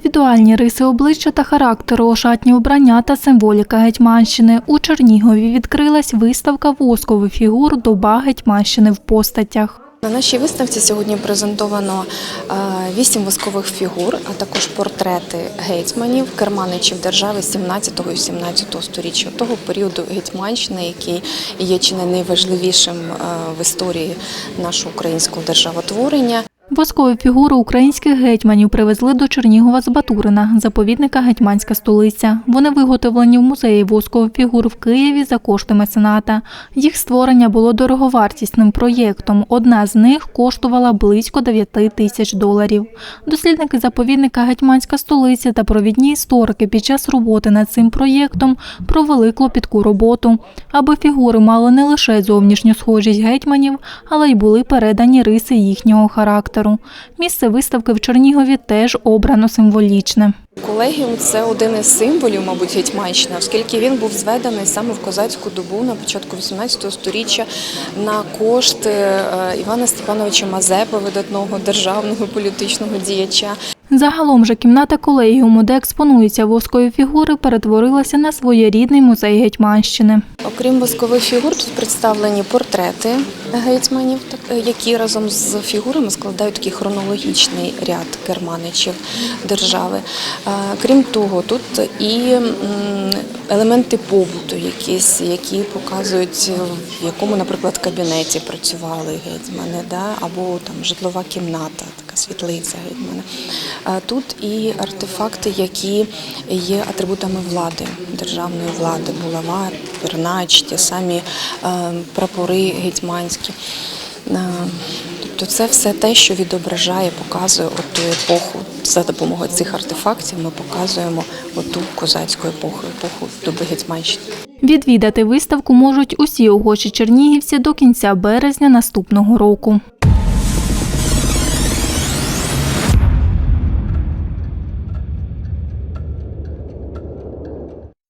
Індивідуальні риси обличчя та характеру, ошатні обрання та символіка Гетьманщини. У Чернігові відкрилась виставка воскових фігур доба Гетьманщини в постатях. На нашій виставці сьогодні презентовано е, вісім воскових фігур, а також портрети гетьманів, керманичів держави 17 і 17 сторіччя, того періоду Гетьманщини, який є чи не найважливішим е, в історії нашого українського державотворення. Воскові фігури українських гетьманів привезли до Чернігова з Батурина, заповідника Гетьманська столиця. Вони виготовлені в музеї воскових фігур в Києві за кошти мецената. Їх створення було дороговартісним проєктом. Одна з них коштувала близько 9 тисяч доларів. Дослідники заповідника Гетьманська столиця та провідні історики під час роботи над цим проєктом провели клопітку роботу, аби фігури мали не лише зовнішню схожість гетьманів, але й були передані риси їхнього характеру. Місце виставки в Чернігові теж обрано символічне. Колегіум це один із символів, мабуть, Гетьманщини, оскільки він був зведений саме в козацьку добу на початку 18 століття на кошти е, Івана Степановича Мазепи, видатного державного політичного діяча. Загалом же кімната колегіуму, де експонуються воскові фігури, перетворилася на своєрідний музей Гетьманщини. Окрім воскових фігур, тут представлені портрети гетьманів, е, які разом з фігурами складають такий хронологічний ряд керманичів держави. Е, Крім того, тут і елементи побуту, якісь, які показують, в якому, наприклад, кабінеті працювали гетьмани, да? або там житлова кімната, така світлиця гетьмана. Е, Тут і артефакти, які є атрибутами влади, державної влади, булава, пернач, ті самі е, прапори гетьманські. Е, Тобто це все те, що відображає, показує оту епоху. За допомогою цих артефактів ми показуємо оту козацьку епоху, епоху доби Гетьманщини. Відвідати виставку можуть усі охочі чернігівці до кінця березня наступного року.